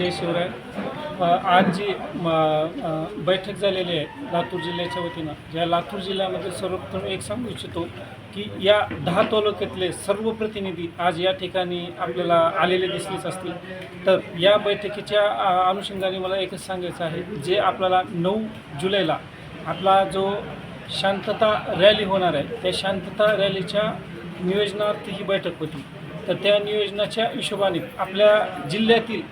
जय शिवराय. आज जी म, बैठक झालेली आहे लातूर जिल्ह्याच्या वतीनं ज्या लातूर जिल्ह्यामध्ये सर्वप्रथम एक सांगू इच्छितो की या दहा तालुक्यातले सर्व प्रतिनिधी आज या ठिकाणी आपल्याला आलेले दिसलेच असतील. तर या बैठकीच्या अनुषंगाने मला एकच सांगायचं आहे जे आपल्याला नऊ जुलैला आपला जो शांतता रॅली होणार आहे त्या शांतता रॅलीच्या नियोजनार्थ ही बैठक होती. तर त्या नियोजनाच्या हिशोबाने आपल्या जिल्ह्यातील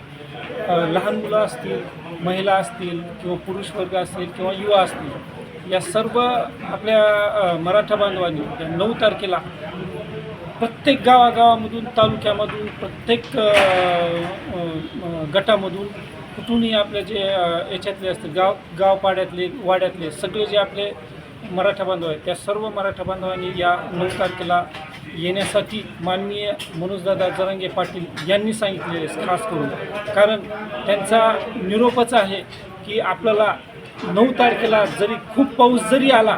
लहान मुलं असतील महिला असतील किंवा पुरुष वर्ग असतील किंवा युवा असतील या सर्व आपल्या मराठा बांधवांनी या नऊ तारखेला प्रत्येक गावागावामधून तालुक्यामधून प्रत्येक गटामधून कुठूनही आपले जे याच्यातले असतील गाव गावपाड्यातले वाड्यातले सगळे जे आपले मराठा बांधव आहेत त्या सर्व मराठा बांधवांनी या नऊ तारखेला येण्यासाठी माननीय मनोजदादा जरांगे पाटील यांनी सांगितलेले आहे, खास करून. कारण त्यांचा निरोपच आहे की आपल्याला नऊ तारखेला जरी खूप पाऊस जरी आला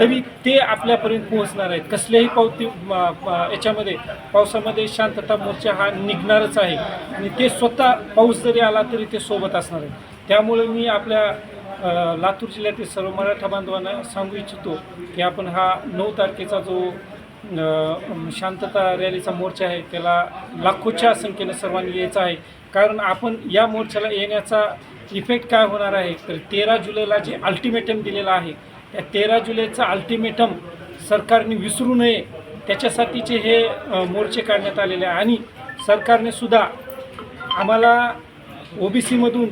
तरी ते आपल्यापर्यंत पोहोचणार आहेत. कसल्याही पावती याच्यामध्ये पावसामध्ये शांतता मोर्चा हा निघणारच आहे. आणि ते स्वतः पाऊस जरी आला तरी ते सोबत असणार आहे त्यामुळे मी आपल्या लातूर जिल्ह्यातील सर्व मराठा बांधवांना सांगू इच्छितो की आपण हा नऊ तारखेचा जो शांतता रॅलीचा मोर्चा आहे त्याला लाखोच्या संख्येने सर्वांनी यायचं आहे. कारण आपण या मोर्चाला येण्याचा इफेक्ट काय होणार आहे? तर तेरा जुलैला जे अल्टिमेटम दिलेलं आहे त्या तेरा जुलैचं अल्टिमेटम सरकारने विसरू नये. त्याच्यासाठीचे हे मोर्चे काढण्यात आलेले आहे. आणि सरकारने सुद्धा आम्हाला ओबीसीमधून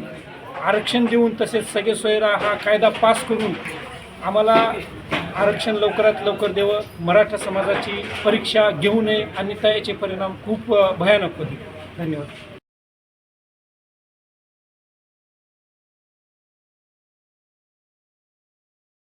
आरक्षण देऊन तसेच सगळे सोयरा हा कायदा पास करून आम्हाला आरक्षण लवकरात लवकर द्यावं. मराठा समाजाची परीक्षा घेऊ नये आणि त्याचे परिणाम खूप भयानक होते धन्यवाद.